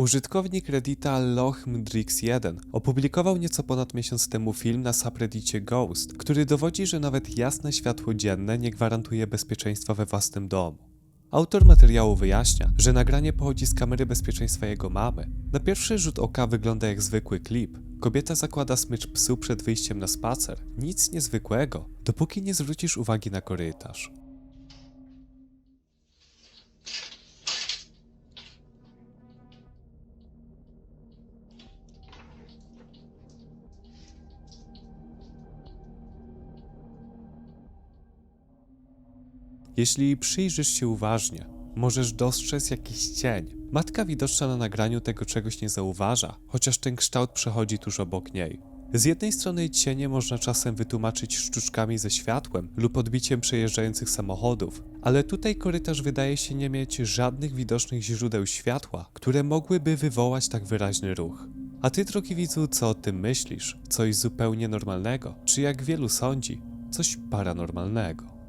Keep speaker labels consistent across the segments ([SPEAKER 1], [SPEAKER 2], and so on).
[SPEAKER 1] Użytkownik Reddita Lochmdrix1 opublikował nieco ponad miesiąc temu film na subreddicie Ghost, który dowodzi, że nawet jasne światło dzienne nie gwarantuje bezpieczeństwa we własnym domu. Autor materiału wyjaśnia, że nagranie pochodzi z kamery bezpieczeństwa jego mamy. Na pierwszy rzut oka wygląda jak zwykły klip. Kobieta zakłada smycz psu przed wyjściem na spacer. Nic niezwykłego, dopóki nie zwrócisz uwagi na korytarz. Jeśli przyjrzysz się uważnie, możesz dostrzec jakiś cień. Matka widoczna na nagraniu tego czegoś nie zauważa, chociaż ten kształt przechodzi tuż obok niej. Z jednej strony cienie można czasem wytłumaczyć sztuczkami ze światłem lub odbiciem przejeżdżających samochodów, ale tutaj korytarz wydaje się nie mieć żadnych widocznych źródeł światła, które mogłyby wywołać tak wyraźny ruch. A ty, drogi widzu, co o tym myślisz? Coś zupełnie normalnego, czy jak wielu sądzi, coś paranormalnego?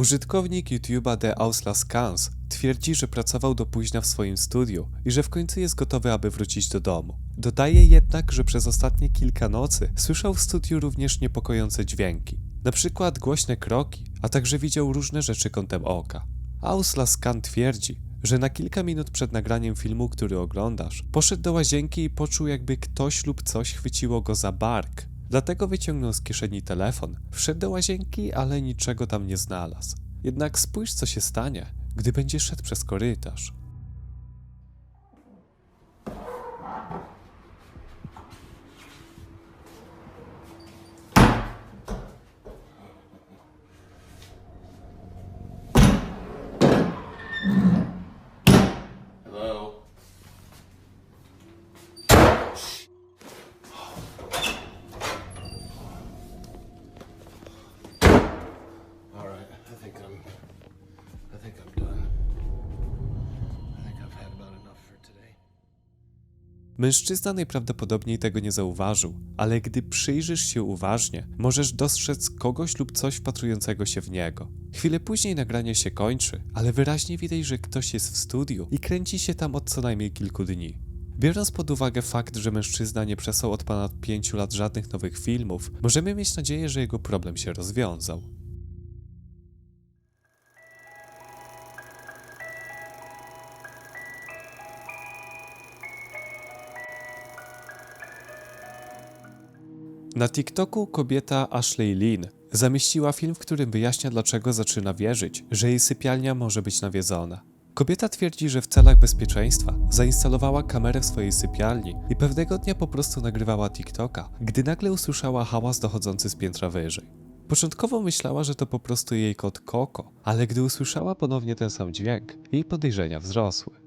[SPEAKER 1] Użytkownik YouTube'a The Auslas Kans twierdzi, że pracował do późna w swoim studiu i że w końcu jest gotowy, aby wrócić do domu. Dodaje jednak, że przez ostatnie kilka nocy słyszał w studiu również niepokojące dźwięki, na przykład głośne kroki, a także widział różne rzeczy kątem oka. Auslas Kan twierdzi, że na kilka minut przed nagraniem filmu, który oglądasz, poszedł do łazienki i poczuł, jakby ktoś lub coś chwyciło go za bark. Dlatego wyciągnął z kieszeni telefon, wszedł do łazienki, ale niczego tam nie znalazł. Jednak spójrz, co się stanie, gdy będziesz szedł przez korytarz. Mężczyzna najprawdopodobniej tego nie zauważył, ale gdy przyjrzysz się uważnie, możesz dostrzec kogoś lub coś wpatrującego się w niego. Chwilę później nagranie się kończy, ale wyraźnie widać, że ktoś jest w studiu i kręci się tam od co najmniej kilku dni. Biorąc pod uwagę fakt, że mężczyzna nie przesłał od ponad pięciu lat żadnych nowych filmów, możemy mieć nadzieję, że jego problem się rozwiązał. Na TikToku kobieta Ashley Lynn zamieściła film, w którym wyjaśnia, dlaczego zaczyna wierzyć, że jej sypialnia może być nawiedzona. Kobieta twierdzi, że w celach bezpieczeństwa zainstalowała kamerę w swojej sypialni i pewnego dnia po prostu nagrywała TikToka, gdy nagle usłyszała hałas dochodzący z piętra wyżej. Początkowo myślała, że to po prostu jej kot Koko, ale gdy usłyszała ponownie ten sam dźwięk, jej podejrzenia wzrosły.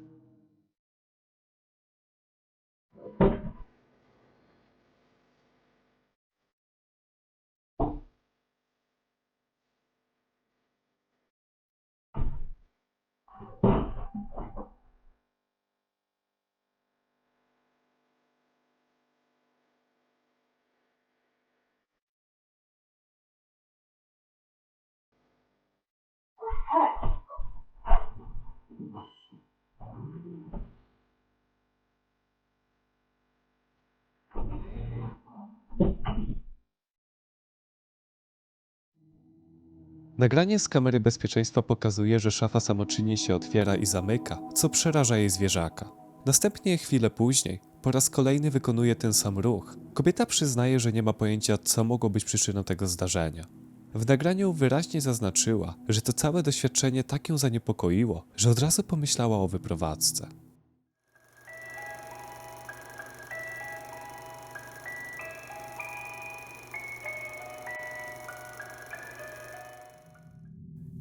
[SPEAKER 1] Nagranie z kamery bezpieczeństwa pokazuje, że szafa samoczynnie się otwiera i zamyka, co przeraża jej zwierzaka. Następnie chwilę później, po raz kolejny wykonuje ten sam ruch. Kobieta przyznaje, że nie ma pojęcia, co mogło być przyczyną tego zdarzenia. W nagraniu wyraźnie zaznaczyła, że to całe doświadczenie tak ją zaniepokoiło, że od razu pomyślała o wyprowadzce.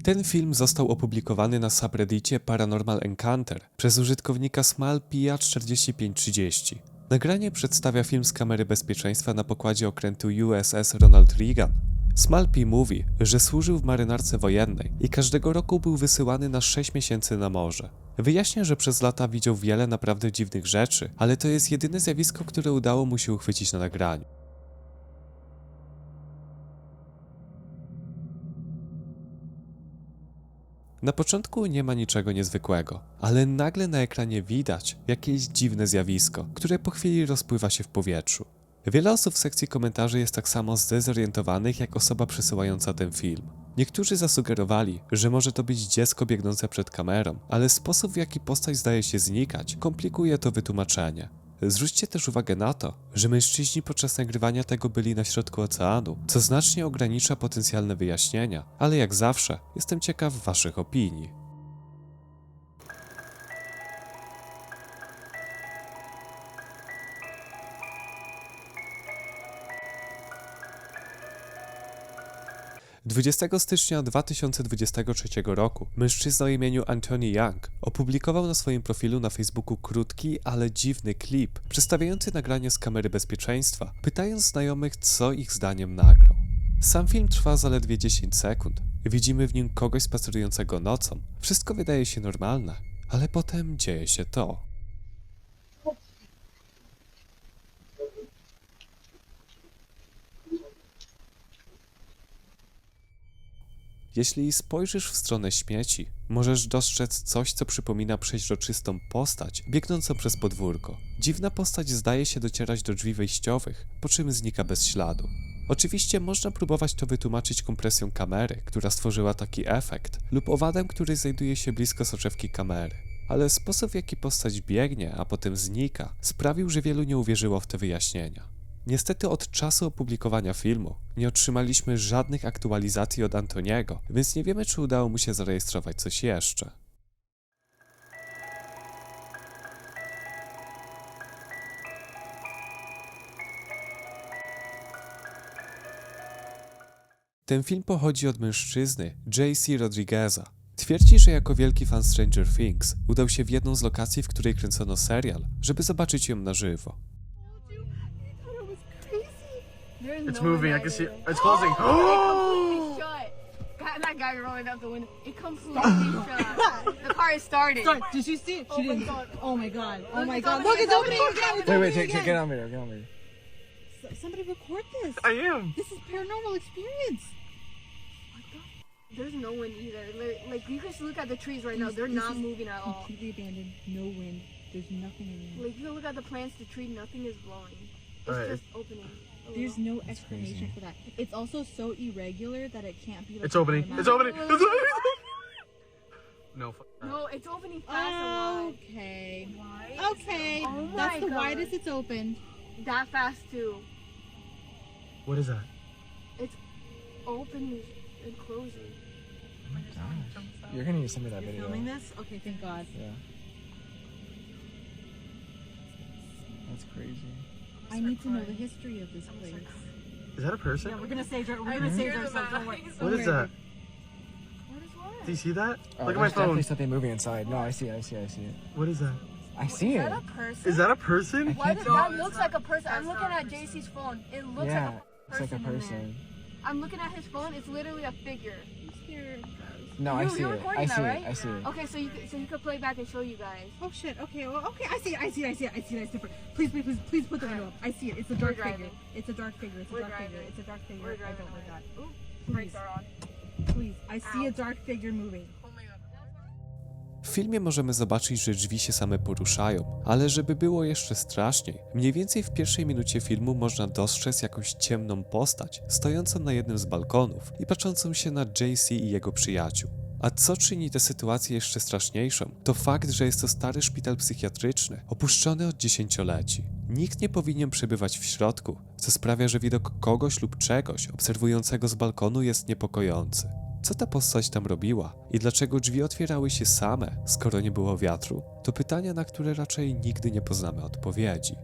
[SPEAKER 1] Ten film został opublikowany na subreddicie Paranormal Encounter przez użytkownika SmallPia4530. Nagranie przedstawia film z kamery bezpieczeństwa na pokładzie okrętu USS Ronald Reagan. Smalpi mówi, że służył w marynarce wojennej i każdego roku był wysyłany na 6 miesięcy na morze. Wyjaśnia, że przez lata widział wiele naprawdę dziwnych rzeczy, ale to jest jedyne zjawisko, które udało mu się uchwycić na nagraniu. Na początku nie ma niczego niezwykłego, ale nagle na ekranie widać jakieś dziwne zjawisko, które po chwili rozpływa się w powietrzu. Wiele osób w sekcji komentarzy jest tak samo zdezorientowanych jak osoba przesyłająca ten film. Niektórzy zasugerowali, że może to być dziecko biegnące przed kamerą, ale sposób w jaki postać zdaje się znikać komplikuje to wytłumaczenie. Zwróćcie też uwagę na to, że mężczyźni podczas nagrywania tego byli na środku oceanu, co znacznie ogranicza potencjalne wyjaśnienia, ale jak zawsze jestem ciekaw Waszych opinii. Dwudziestego stycznia 2023 roku mężczyzna o imieniu Anthony Young opublikował na swoim profilu na Facebooku krótki, ale dziwny klip przedstawiający nagranie z kamery bezpieczeństwa, pytając znajomych, co ich zdaniem nagrał. Sam film trwa zaledwie 10 sekund. Widzimy w nim kogoś spacerującego nocą. Wszystko wydaje się normalne, ale potem dzieje się to. Jeśli spojrzysz w stronę śmieci, możesz dostrzec coś, co przypomina przeźroczystą postać biegnącą przez podwórko. Dziwna postać zdaje się docierać do drzwi wejściowych, po czym znika bez śladu. Oczywiście można próbować to wytłumaczyć kompresją kamery, która stworzyła taki efekt, lub owadem, który znajduje się blisko soczewki kamery. Ale sposób, w jaki postać biegnie, a potem znika, sprawił, że wielu nie uwierzyło w te wyjaśnienia. Niestety od czasu opublikowania filmu nie otrzymaliśmy żadnych aktualizacji od Antoniego, więc nie wiemy, czy udało mu się zarejestrować coś jeszcze. Ten film pochodzi od mężczyzny J.C. Rodrigueza. Twierdzi, że jako wielki fan Stranger Things udał się w jedną z lokacji, w której kręcono serial, żeby zobaczyć ją na żywo.
[SPEAKER 2] It's moving. I can see. It's oh, closing.
[SPEAKER 3] completely shut. That guy rolling out the window. It comes completely shut. The car is started.
[SPEAKER 4] Sorry, did you see it? Oh she
[SPEAKER 3] Oh my
[SPEAKER 4] didn't.
[SPEAKER 3] God.
[SPEAKER 4] Oh my god. Oh my god. Look, oh
[SPEAKER 3] it's
[SPEAKER 4] it's opening
[SPEAKER 3] opening
[SPEAKER 4] again.
[SPEAKER 3] again.
[SPEAKER 2] Wait, wait, take, take, get on video. Get on video.
[SPEAKER 4] S- Somebody record this.
[SPEAKER 2] I am.
[SPEAKER 4] This is paranormal experience.
[SPEAKER 3] There's no wind either. Like, like you can look at the trees right now. They're not moving at all.
[SPEAKER 4] Completely abandoned. No wind. There's nothing in there.
[SPEAKER 3] Like you can look at the plants, the tree, nothing is blowing. It's
[SPEAKER 2] Alright.
[SPEAKER 3] just opening. A
[SPEAKER 4] There's
[SPEAKER 3] little.
[SPEAKER 4] no explanation for that. It's also so irregular that it can't be like.
[SPEAKER 2] It's opening.
[SPEAKER 4] automatic.
[SPEAKER 2] It's opening. It's opening. no. Fuck.
[SPEAKER 3] No, it's opening fast a.
[SPEAKER 4] Okay.
[SPEAKER 3] Why?
[SPEAKER 4] Okay.
[SPEAKER 3] Oh
[SPEAKER 4] That's the
[SPEAKER 3] God.
[SPEAKER 4] widest it's opened.
[SPEAKER 3] That fast too.
[SPEAKER 2] What is that?
[SPEAKER 3] It's opening and closing.
[SPEAKER 2] Oh my gosh. You're gonna need to send me that
[SPEAKER 4] You're
[SPEAKER 2] video.
[SPEAKER 4] filming this? Okay, thank God.
[SPEAKER 2] Yeah. That's crazy.
[SPEAKER 4] I need to know the history of this place.
[SPEAKER 2] Is that a person?
[SPEAKER 4] Yeah, we're gonna save. We're gonna save ourselves. Don't worry.
[SPEAKER 2] What is that?
[SPEAKER 3] What is what?
[SPEAKER 2] Do you see that?
[SPEAKER 5] Oh,
[SPEAKER 2] Look at my
[SPEAKER 5] there's
[SPEAKER 2] phone.
[SPEAKER 5] definitely something moving inside. No, I see it. I see it. I see it.
[SPEAKER 2] What is that?
[SPEAKER 5] I see
[SPEAKER 3] Is
[SPEAKER 5] it.
[SPEAKER 3] that a person?
[SPEAKER 2] Is that a person?
[SPEAKER 3] Why does that looks like a person? I'm looking at JC's phone. It looks
[SPEAKER 5] yeah,
[SPEAKER 3] like a person.
[SPEAKER 5] it's like a
[SPEAKER 3] person. in there.
[SPEAKER 5] person.
[SPEAKER 3] I'm looking at his phone. It's literally a figure.
[SPEAKER 5] No, I
[SPEAKER 3] You-
[SPEAKER 5] see
[SPEAKER 3] you're
[SPEAKER 5] it.
[SPEAKER 3] recording
[SPEAKER 5] I
[SPEAKER 3] that,
[SPEAKER 5] see
[SPEAKER 3] right?
[SPEAKER 5] it. I see it.
[SPEAKER 3] Okay, so you could- so you could play back and show you guys.
[SPEAKER 4] Oh shit. Okay. Well, okay. I see it. I see it. I see it. I see it. I see it. Please, please, please, please put the window up. I see it. It's a dark figure. It's a dark figure. It's a
[SPEAKER 3] We're
[SPEAKER 4] dark figure. It's a dark figure.
[SPEAKER 3] We're
[SPEAKER 4] I don't like that.
[SPEAKER 3] away. Ooh,
[SPEAKER 4] Please,
[SPEAKER 3] brakes are on.
[SPEAKER 4] please. I see a dark figure moving.
[SPEAKER 1] W filmie możemy zobaczyć, że drzwi się same poruszają, ale żeby było jeszcze straszniej, mniej więcej w pierwszej minucie filmu można dostrzec jakąś ciemną postać stojącą na jednym z balkonów i patrzącą się na JC i jego przyjaciół. A co czyni tę sytuację jeszcze straszniejszą, to fakt, że jest to stary szpital psychiatryczny, opuszczony od dziesięcioleci. Nikt nie powinien przebywać w środku, co sprawia, że widok kogoś lub czegoś obserwującego z balkonu jest niepokojący. Co ta postać tam robiła i dlaczego drzwi otwierały się same, skoro nie było wiatru? To pytania, na które raczej nigdy nie poznamy odpowiedzi.